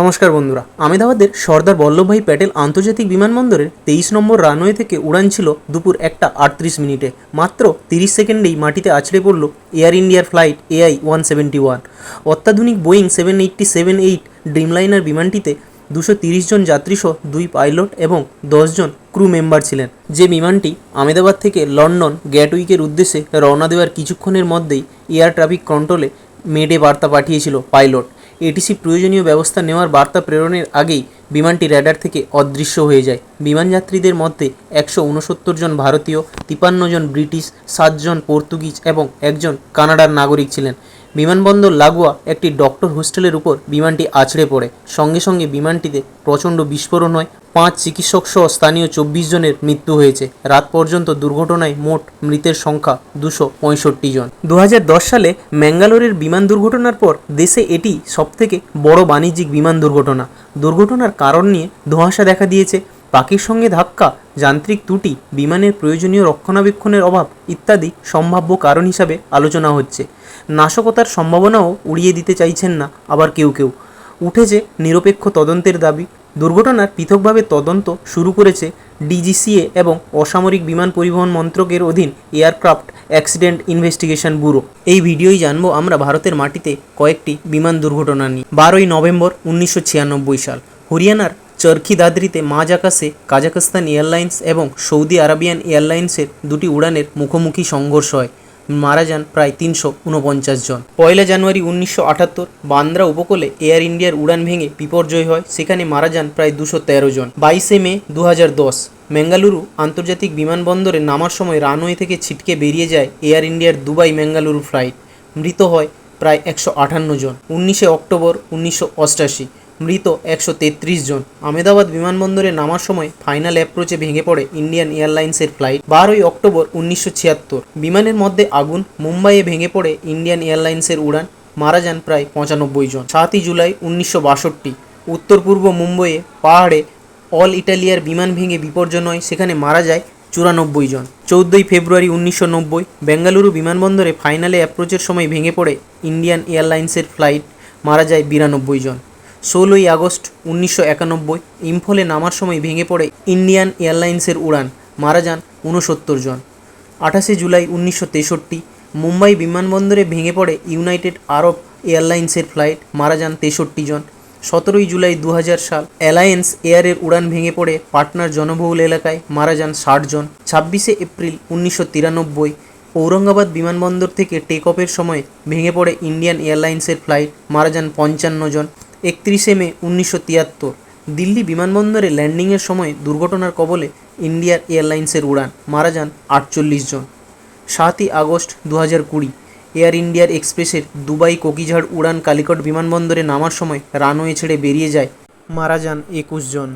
নমস্কার বন্ধুরা, আমেদাবাদের সর্দার বল্লভভাই প্যাটেল আন্তর্জাতিক বিমানবন্দরের তেইশ নম্বর রানওয়ে থেকে উড়ান ছিল দুপুর একটা আটত্রিশ মিনিটে। মাত্র তিরিশ সেকেন্ডেই মাটিতে আছড়ে পড়ল এয়ার ইন্ডিয়ার flight AI one seventy one. অত্যাধুনিক Boeing seven eighty seven eight Dreamliner বিমানটিতে দুশো তিরিশ জন যাত্রীসহ দুই পাইলট এবং দশজন ক্রু মেম্বার ছিলেন। যে বিমানটি আমেদাবাদ থেকে লন্ডন গ্যাটউইকের উদ্দেশ্যে রওনা দেওয়ার কিছুক্ষণের মধ্যেই এয়ার ট্রাফিক কন্ট্রোলে মেডে বার্তা পাঠিয়েছিল পাইলট। এটিসি প্রয়োজনীয় ব্যবস্থা নেওয়ার বার্তা প্রেরণের আগেই বিমানটি র্যাডার থেকে অদৃশ্য হয়ে যায়। বিমানযাত্রীদের মধ্যে একশো উনসত্তর জন ভারতীয়, তিপান্ন জন ব্রিটিশ সাতজন পর্তুগিজ এবং একজন কানাডার নাগরিক ছিলেন। বিমানবন্দর লাগোয়া একটি ডক্টর হোস্টেলের উপর বিমানটি আছড়ে পড়ে। সঙ্গে সঙ্গে বিমানটিতে প্রচণ্ড বিস্ফোরণ হয়। পাঁচ চিকিৎসক সহ স্থানীয় চব্বিশ জনের মৃত্যু হয়েছে। রাত পর্যন্ত দুর্ঘটনায় মোট মৃতের সংখ্যা দুশো পঁয়ষট্টি জন। দু হাজার দশ সালে ম্যাঙ্গালোরের বিমান দুর্ঘটনার পর দেশে এটি সবথেকে বড় বাণিজ্যিক বিমান দুর্ঘটনা। দুর্ঘটনার কারণ নিয়ে ধোঁয়াশা দেখা দিয়েছে। পাখির সঙ্গে ধাক্কা, যান্ত্রিক ত্রুটি, বিমানের প্রয়োজনীয় রক্ষণাবেক্ষণের অভাব ইত্যাদি সম্ভাব্য কারণ হিসাবে আলোচনা হচ্ছে। নাশকতার সম্ভাবনাও উড়িয়ে দিতে চাইছেন না আবার কেউ কেউ। উঠেছে নিরপেক্ষ তদন্তের দাবি। দুর্ঘটনার পৃথকভাবে তদন্ত শুরু করেছে ডিজিসিএ এবং অসামরিক বিমান পরিবহন মন্ত্রকের অধীন এয়ারক্রাফট অ্যাক্সিডেন্ট ইনভেস্টিগেশন ব্যুরো। এই ভিডিওই জানব আমরা ভারতের মাটিতে কয়েকটি বিমান দুর্ঘটনা নিয়ে। বারোই নভেম্বর উনিশশো ছিয়ানব্বই সাল, হরিয়ানার চরখি দাদরিতে মাঝ আকাশে কাজাকস্তান এয়ারলাইন্স এবং সৌদি আরাবিয়ান এয়ারলাইন্সের দুটি উড়ানের মুখোমুখি সংঘর্ষ হয়। মারা যান প্রায় তিনশো উনপঞ্চাশ জন। পয়লা জানুয়ারি উনিশশো আটাত্তর বান্দ্রা উপকূলে এয়ার ইন্ডিয়ার উড়ান ভেঙে বিপর্যয় হয়, সেখানে মারা যান প্রায় দুশো তেরো জন। বাইশে মে দু হাজার দশ বেঙ্গালুরু আন্তর্জাতিক বিমানবন্দরে নামার সময় রানওয়ে থেকে ছিটকে বেরিয়ে যায় এয়ার ইন্ডিয়ার দুবাই বেঙ্গালুরু ফ্লাইট। মৃত হয় প্রায় একশো আটান্ন জন। উনিশে অক্টোবর উনিশশো অষ্টাশি মৃত একশো তেত্রিশ জন। আমেদাবাদ বিমানবন্দরে নামার সময় ফাইনাল অ্যাপ্রোচে ভেঙে পড়ে ইন্ডিয়ান এয়ারলাইন্সের ফ্লাইট বারোই অক্টোবর উনিশশো ছিয়াত্তর। বিমানের মধ্যে আগুন, মুম্বাইয়ে ভেঙে পড়ে ইন্ডিয়ান এয়ারলাইন্সের উড়ান, মারা যান প্রায় পঁচানব্বই জন। সাতই জুলাই উনিশশো বাষট্টি উত্তর পূর্ব মুম্বইয়ে পাহাড়ে অল ইটালিয়ার বিমান ভেঙে বিপর্যয়, সেখানে মারা যায় চুরানব্বই জন। চৌদ্দই ফেব্রুয়ারি উনিশশো নব্বই, বেঙ্গালুরু বিমানবন্দরে ফাইনালে অ্যাপ্রোচের সময় ভেঙে পড়ে ইন্ডিয়ান এয়ারলাইন্সের ফ্লাইট, মারা যায় বিরানব্বই জন। ষোলোই আগস্ট উনিশশো একানব্বই, ইম্ফলে নামার সময় ভেঙে পড়ে ইন্ডিয়ান এয়ারলাইন্সের উড়ান, মারা যান ঊনসত্তর জন। আঠাশে জুলাই উনিশশো তেষট্টি, মুম্বাই বিমানবন্দরে ভেঙে পড়ে ইউনাইটেড আরব এয়ারলাইন্সের ফ্লাইট, মারা যান তেষট্টি জন। সতেরোই জুলাই দু হাজার সাল অ্যালায়েন্স এয়ারের উড়ান ভেঙে পড়ে পাটনার জনবহুল এলাকায়, মারা যান ষাট জন। ছাব্বিশে এপ্রিল উনিশশো তিরানব্বই, ঔরঙ্গাবাদ বিমানবন্দর থেকে টেক অফের সময় ভেঙে পড়ে ইন্ডিয়ান এয়ারলাইন্সের ফ্লাইট, মারা যান পঞ্চান্ন জন। একত্রিশে মে উনিশশো তিয়াত্তর, দিল্লি বিমানবন্দরে ল্যান্ডিংয়ের সময় দুর্ঘটনার কবলে ইন্ডিয়ার এয়ারলাইন্সের উড়ান, মারা যান আটচল্লিশ জন। সাতই আগস্ট দু হাজার কুড়ি, এয়ার ইন্ডিয়ার এক্সপ্রেসের দুবাই কোকিঝাড় উড়ান কালিকট বিমানবন্দরে নামার সময় রানওয়ে ছেড়ে বেরিয়ে যায়, মারা যান একুশ জন।